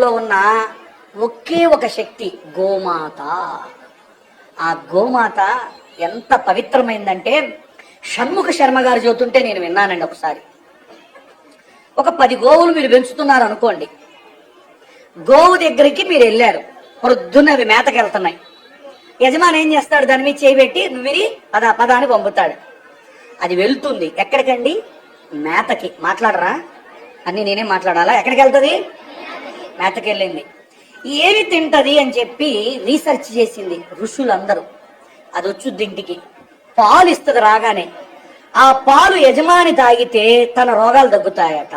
లో ఉన్న ఒకే ఒక శక్తి గోమాత. ఆ గోమాత ఎంత పవిత్రమైందంటే షణ్ముఖ శర్మ గారు చదువుతుంటే నేను విన్నానండి ఒకసారి. ఒక పది గోవులు మీరు పెంచుతున్నారు అనుకోండి. గోవు దగ్గరికి మీరు వెళ్ళారు. పొద్దున్న అవి మేతకి వెళ్తున్నాయి. యజమాని ఏం చేస్తాడు? దాని మీద చేయబెట్టి నువ్వు పద పద అని పంపుతాడు. అది వెళ్తుంది. ఎక్కడికండి? మేతకి. మాట్లాడరా? అన్ని నేనే మాట్లాడాలా? ఎక్కడికి వెళ్తుంది? మేతకెళ్ళింది ఏది ఏమి తింటది అని చెప్పి రీసెర్చ్ చేసింది ఋషులందరూ. అది వచ్చుద్ది ఇంటికి పాలు ఇస్తుంది రాగానే. ఆ పాలు యజమాని తాగితే తన రోగాలు తగ్గుతాయట.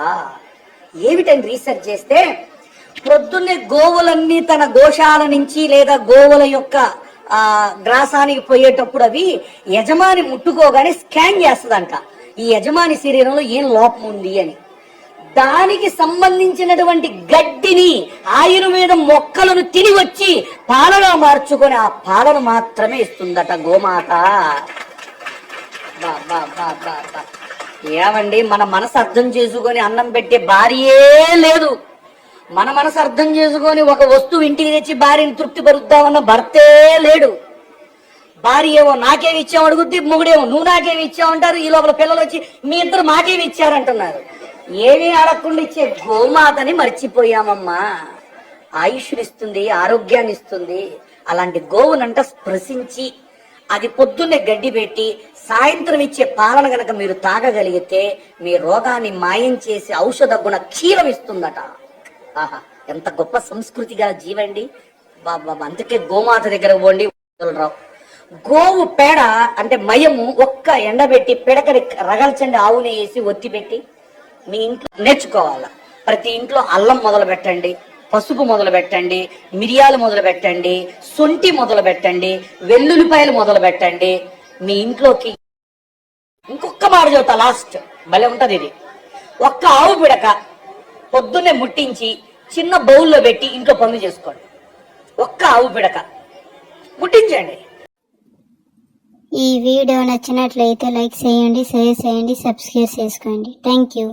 ఏమిటని రీసెర్చ్ చేస్తే పొద్దున్నే గోవులన్నీ తన గోశాల నుంచి లేదా గోవుల యొక్క ఆ గ్రాసానికి పోయేటప్పుడు అవి యజమాని ముట్టుకోగానే స్కాన్ చేస్తుందంట. ఈ యజమాని శరీరంలో ఏం లోపం ఉంది అని. దానికి సంబంధించినటువంటి గడ్డిని ఆయుర్వేద మొక్కలను తిని వచ్చి పాలలో మార్చుకొని ఆ పాలను మాత్రమే ఇస్తుందట గోమాత. బా బా బా బా బా. ఏమండి మన మనసు అర్థం చేసుకొని అన్నం పెట్టే భార్యే లేదు. మన మనసు అర్థం చేసుకొని ఒక వస్తువు ఇంటికి తెచ్చి భార్యని తృప్తి పరుద్దామన్న భర్తే లేడు. భార్య ఏమో నాకేమి ఇచ్చావు అడుగుద్ది మొగుడేమో నువ్వు నాకేమి ఇచ్చావు అంటారు. ఈ లోపల పిల్లలు వచ్చి మీ ఇద్దరు మాకేమి ఇచ్చారంటున్నారు. ఏమీ అడగకుండా ఇచ్చే గోమాతని మర్చిపోయామమ్మా. ఆయుష్నిస్తుంది ఆరోగ్యాన్ని ఇస్తుంది అలాంటి గోవునంట స్పృశించి అది పొద్దున్నే గడ్డి పెట్టి సాయంత్రం ఇచ్చే పాలన గనక మీరు తాగగలిగితే మీ రోగాన్ని మాయం చేసి ఔషధ గుణ క్షీరం ఇస్తుందట. ఆహా ఎంత గొప్ప సంస్కృతిగా జీవండి. బాబా అందుకే గోమాత దగ్గర పోండి రావు గోవు పేడ అంటే మయము ఒక్క ఎండబెట్టి పిడకని రగల్చండి ఆవుని వేసి ఒత్తి పెట్టి మీ ఇంట్లో నేర్చుకోవాలా? ప్రతి ఇంట్లో అల్లం మొదలు పెట్టండి పసుపు మొదలు పెట్టండి మిరియాలు మొదలు పెట్టండి సొంటి మొదలు పెట్టండి వెల్లుల్లిపాయలు మొదలు పెట్టండి. మీ ఇంట్లోకి ఇంకొక మాట చెబుతా లాస్ట్ భలే ఉంటది ఇది. ఒక్క ఆవు పిడక పొద్దున్నే ముట్టించి చిన్న బౌల్లో పెట్టి ఇంట్లో పనులు చేసుకోండి. ఒక్క ఆవు పిడక. ముట్టించండి. ఈ వీడియో నచ్చినట్లయితే లైక్ చేయండి షేర్ చేయండి సబ్స్క్రైబ్ చేసుకోండి. Thank you.